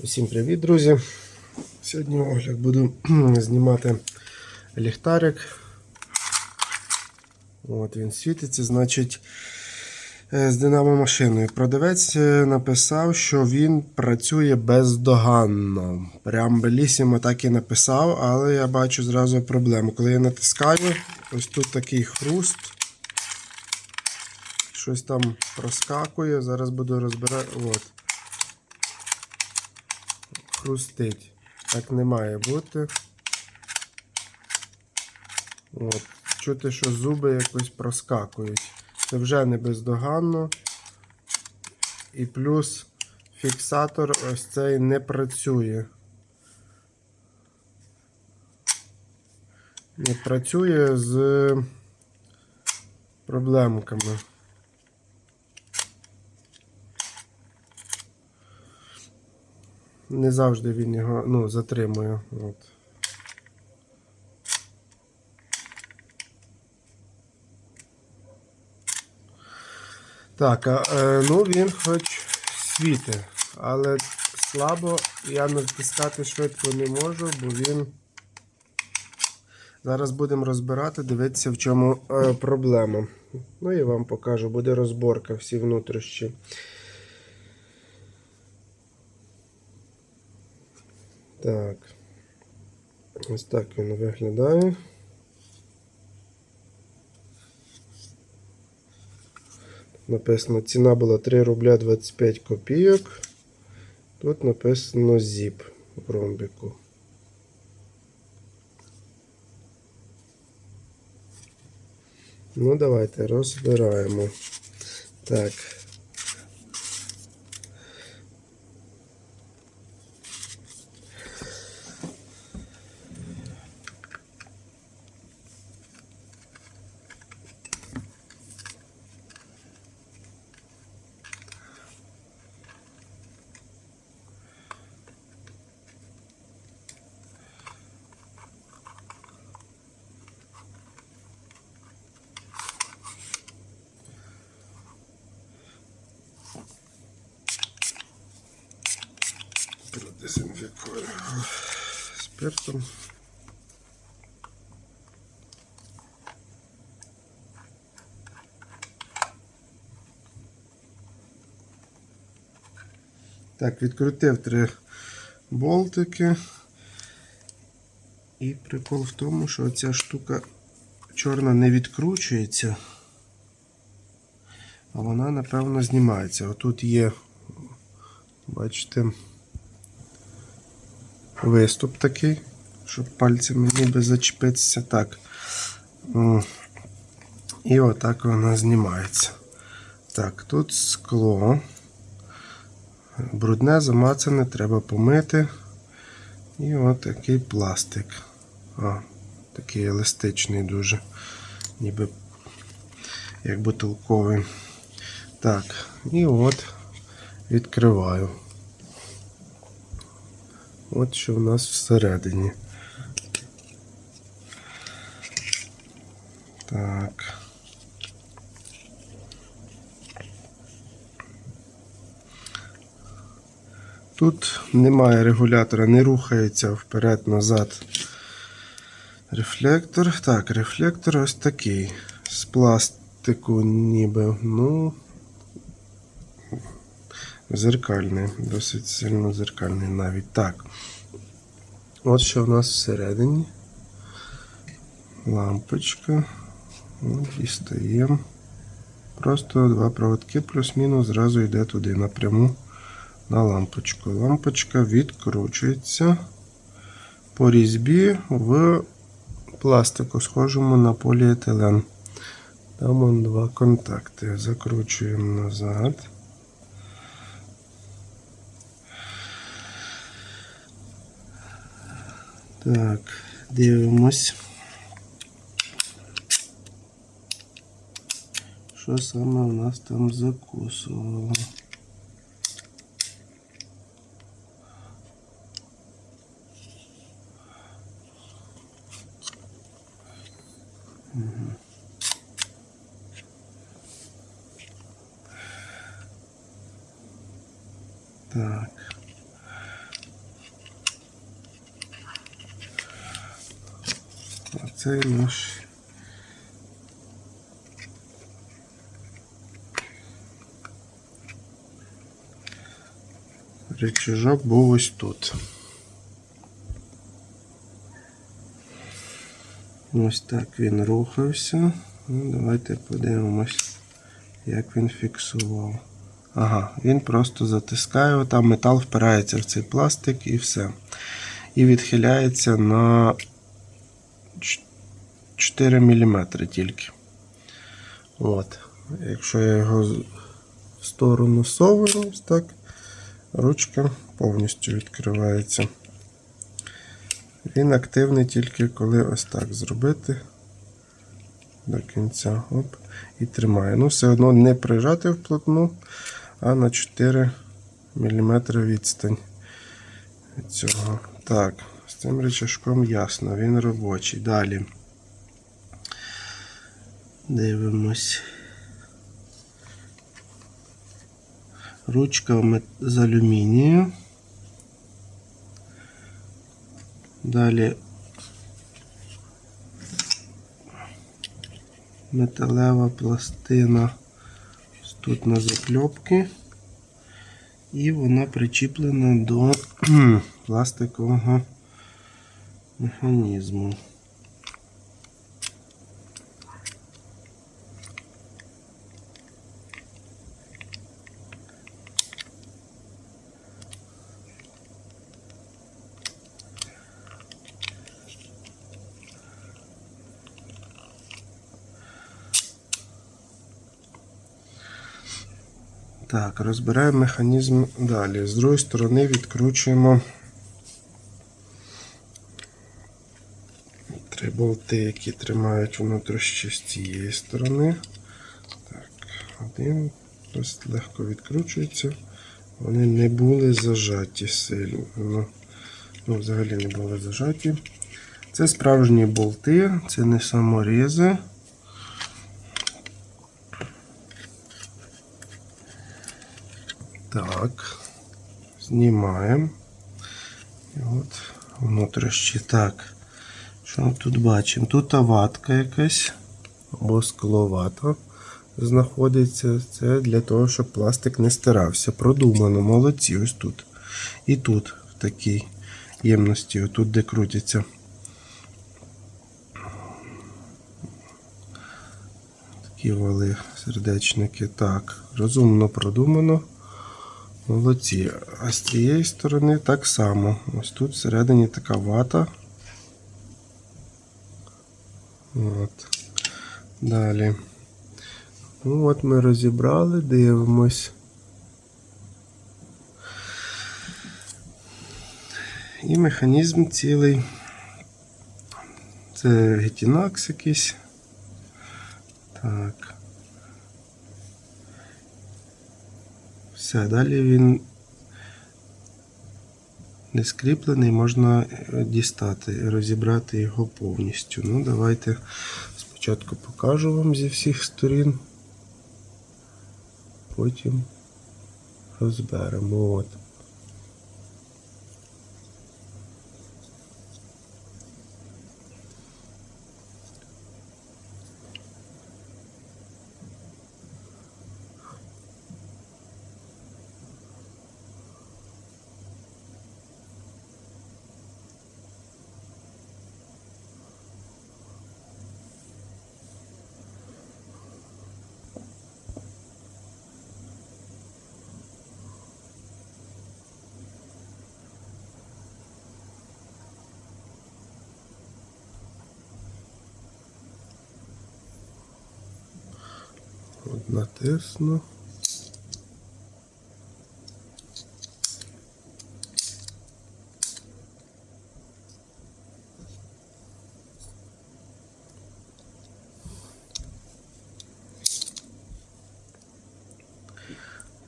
Усім привіт, друзі! Сьогодні огляд буду знімати ліхтарик. От він світиться, значить, е, з динамо-машиною. Продавець е, написав, що він працює бездоганно. Прям белісімо так і написав, але я бачу зразу проблему. Коли я натискаю, ось тут такий хруст. Щось там проскакує. Зараз буду розбирати. Хрустить. Так не має бути. От. Чути, що зуби якось проскакують. Це вже не бездоганно. І плюс фіксатор ось цей не працює. Не працює з проблемками. Не завжди він його ну, затримує. От. Так, а, е, ну він хоч світить, але слабо я натискати швидко не можу, бо він. Зараз будемо розбирати, дивитися, в чому е, проблема. Ну і вам покажу, буде розборка всі внутрішні. Так. Ось так він виглядає. Написано, ціна була 3 рубля 25 копійок. Тут написано ZIP в ромбіку. Ну, давайте розбираємо. Так. Спиртом. Так, відкрутив три болтики. І прикол в тому, що ця штука чорна не відкручується, а вона, напевно, знімається. Отут є, бачите, виступ такий, щоб пальцями ніби зачепитися. Так. І отак вона знімається. Так, тут скло. Брудне, замацане, треба помити. І от такий пластик. А, такий еластичний дуже. Ніби як бутилковий. Так, і от відкриваю. От що в нас всередині. Так. Тут немає регулятора, не рухається вперед-назад. Рефлектор. Так, рефлектор ось такий. З пластику ніби. Ну. Зеркальний, досить сильно зеркальний навіть. Так. От що в нас всередині. Лампочка. От, дістаємо. Просто два проводки плюс-мінус зразу йде туди напряму на лампочку. Лампочка відкручується по різьбі в пластику, схожому на поліетилен. Там вон два контакти. Закручуємо назад. Так, дивимось. Що саме у нас там закусувало? Так. цей наш. Рычажок був ось тут. Ось так він рухався. Ну, давайте подивимось, як він фіксував. Ага, він просто затискає, там метал впирається в цей пластик і все. І відхиляється на 4 мм тільки. От. Якщо я його в сторону совую, ось так, ручка повністю відкривається. Він активний тільки коли ось так зробити до кінця. Оп, і тримає. Ну, все одно не прижати вплотну, а на 4 мм відстань від цього. Так, з цим рычажком ясно, він робочий. Далі. Дивимось. Ручка з алюмінію. Далі металева пластина тут на закльопки. І вона причіплена до пластикового механізму. Так, розбираємо механізм далі. З другої сторони відкручуємо три болти, які тримають внутрішні з цієї сторони. Так, один досить легко відкручується. Вони не були зажаті сильно. Ну, взагалі не були зажаті. Це справжні болти, це не саморізи. Так, знімаємо. І от внутрішні. Так. Що ми тут бачимо? Тут ватка якась або скловата знаходиться. Це для того, щоб пластик не стирався. Продумано, молодці, ось тут. І тут в такій ємності, тут де крутяться. Такі вали сердечники. Так, розумно продумано. Молодці. А з цієї сторони так само. Ось тут всередині така вата. От. Далі. Ну от ми розібрали, дивимось. І механізм цілий. Це гетінакс якийсь. Так. Все, далі він не скріплений, можна е, дістати розібрати його повністю. Ну, давайте спочатку покажу вам зі всіх сторін, потім розберемо. От. Натисну.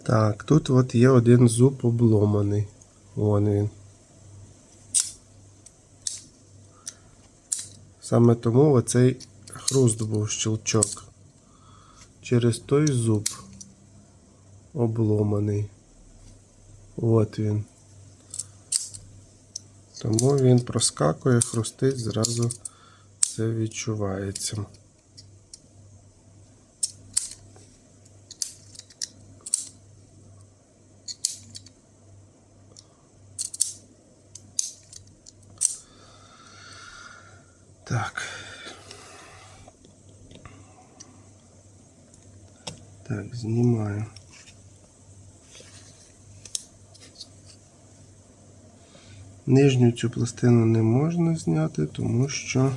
Так, тут от є один зуб обломаний. Вон він. Саме тому оцей хруст був щелчок. Через той зуб обломаний. От він. Тому він проскакує, хрустить зразу все відчувається. Так. Так, знімаю. Нижню цю пластину не можна зняти, тому що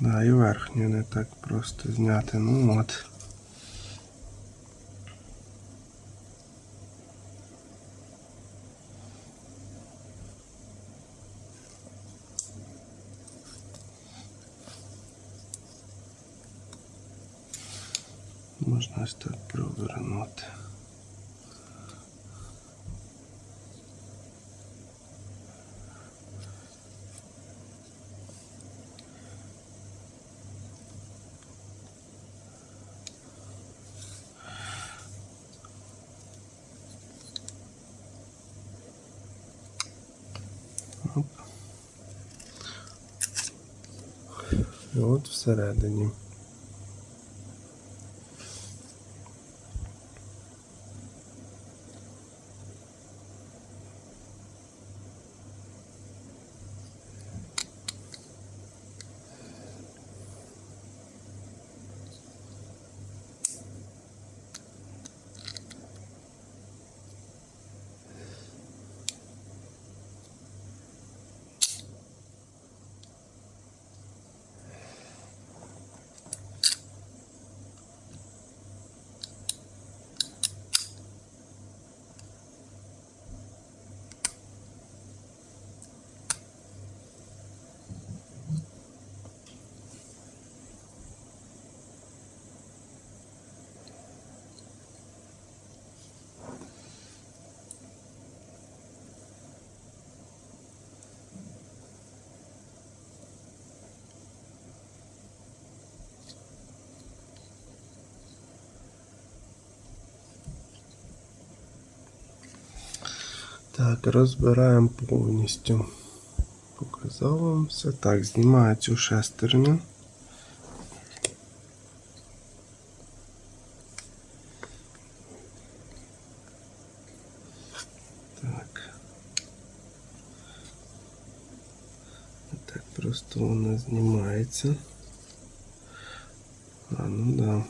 Да, і верхню не так просто зняти. Ну от. Можна ось так провернути. І от всередині. Так, розбираємо повністю. Показав вам все. Так, знімаю цю шестерню. Так. Так, просто вона знімається. А, ну да.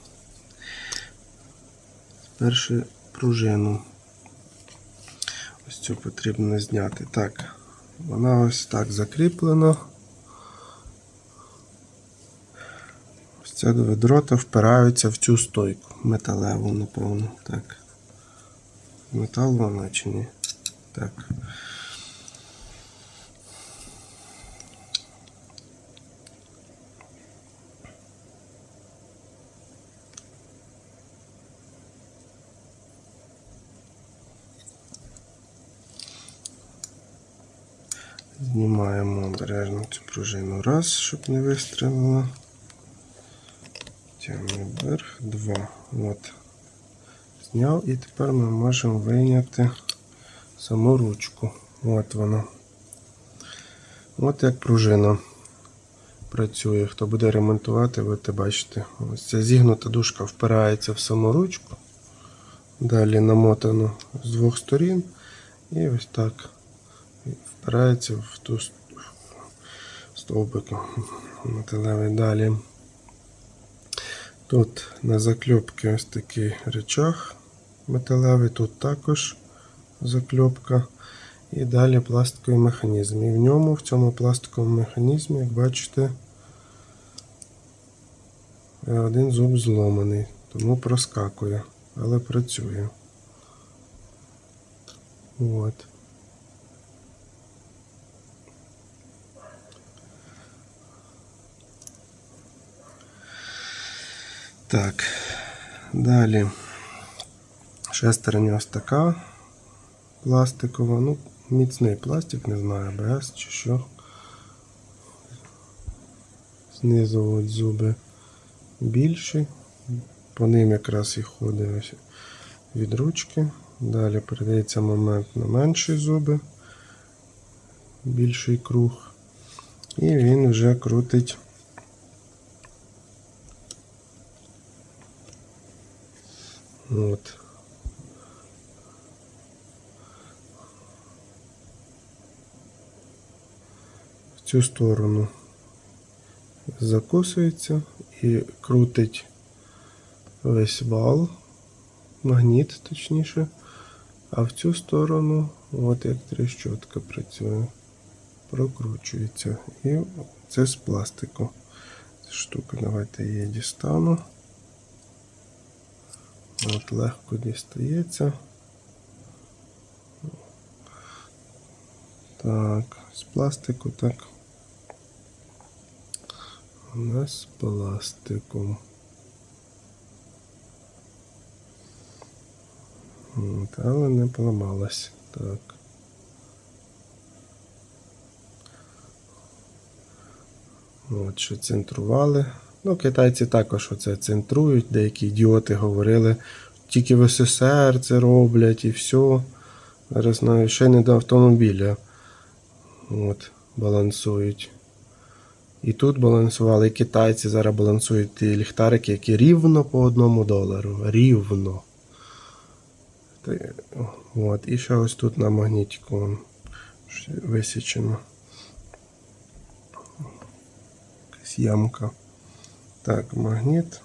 Перше пружину. Цю потрібно зняти. Так, вона ось так закріплена. Ось це дрота впираються в цю стойку металеву, напевно. Так. Метал вона чи ні? Так. Знімаємо обережно цю пружину раз, щоб не вистрілило. Тягнемо вверх, два. От. Зняв і тепер ми можемо вийняти саму ручку. От вона. От як пружина працює. Хто буде ремонтувати, будете бачити. Ось ця зігнута дужка впирається в саму ручку. Далі намотано з двох сторін. І ось так впирається в ту ст- стовбик металевий далі. Тут на закльопці ось такий речах металевий, тут також закльопка. І далі пластиковий механізм. І в ньому, в цьому пластиковому механізмі, як бачите, один зуб зломаний, тому проскакує, але працює. От. Так, далі шестерня ось така пластикова. Ну, міцний пластик, не знаю, АБС чи що. Знизу от зуби більші. По ним якраз і ходить ось від ручки. Далі передається момент на менші зуби, більший круг. І він вже крутить. От. В цю сторону закусується і крутить весь вал, магніт точніше, а в цю сторону, от як трещотка працює, прокручується. І це з пластику. Штука, давайте її дістану. От легко дістається. Так, з пластику так. У нас з пластиком. От, але не поламалась. Так. От, що центрували. Ну, китайці також оце центрують, деякі ідіоти говорили, тільки в СССР це роблять і все. Зараз знаю, ще не до автомобіля. От, балансують. І тут балансували, і китайці зараз балансують ті ліхтарики, які рівно по одному долару. Рівно. От, і ще ось тут на магнітику висічено. Якась ямка. Так, магніт.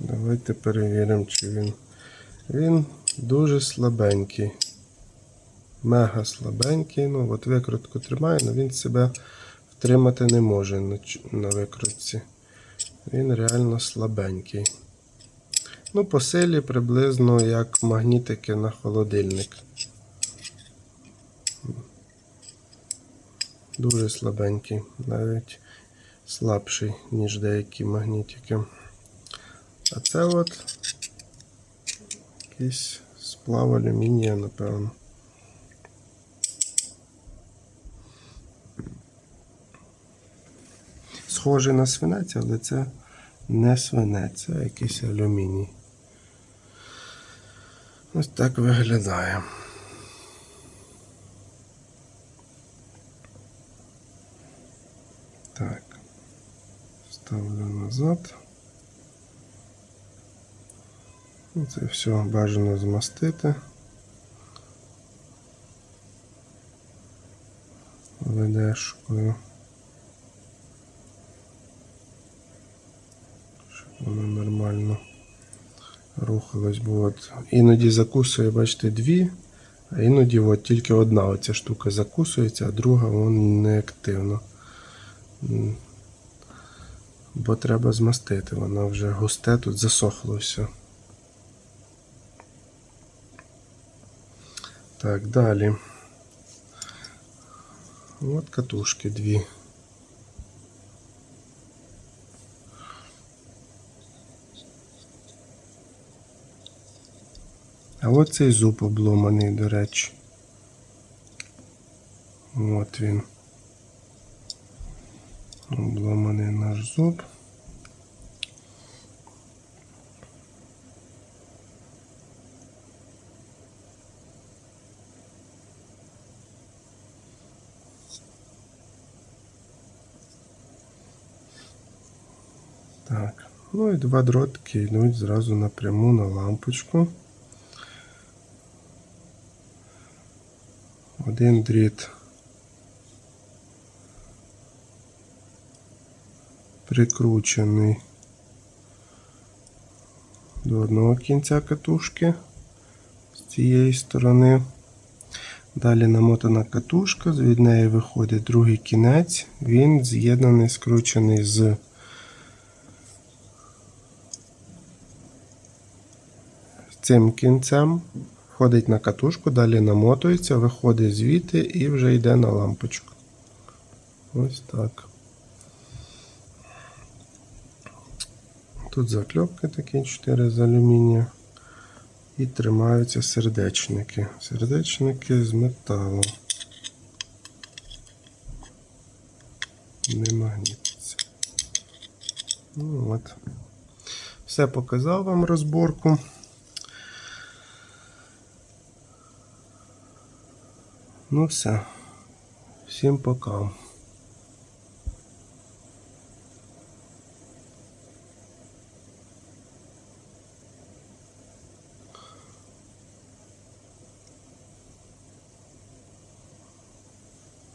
Давайте перевіримо, чи він. Він дуже слабенький. Мега слабенький. Ну, от викрутку тримає, але він себе втримати не може на, викрутці. Він реально слабенький. Ну, по силі приблизно як магнітики на холодильник. Дуже слабенький, навіть слабший, ніж деякі магнітики. А це от якийсь сплав алюмінія, напевно. Схожий на свинець, але це не свинець, це якийсь алюміній. Ось так виглядає. Так. Ставлю назад. Ну, Це все бажано змастити. Ведешкою. Щоб воно нормально рухалось. Бо от іноді закусує, бачите, дві, а іноді от тільки одна оця штука закусується, а друга вон неактивно. Бо треба змастити, воно вже густе, тут засохло все. Так, далі. От катушки дві. А от цей зуб обломаний, до речі. От він. Обломаний наш зуб. Так. Ну і два дротики йдуть зразу напряму на лампочку. Один дріт прикручений до одного кінця катушки з цієї сторони. Далі намотана катушка, від неї виходить другий кінець, він з'єднаний, скручений з цим кінцем. Входить на катушку, далі намотується, виходить звідти і вже йде на лампочку. Ось так. Тут закльопки такі 4 з алюмінія. І тримаються сердечники. Сердечники з металу. Не магнітиться. Ну, от. Все показав вам розборку. Ну все. Всім пока.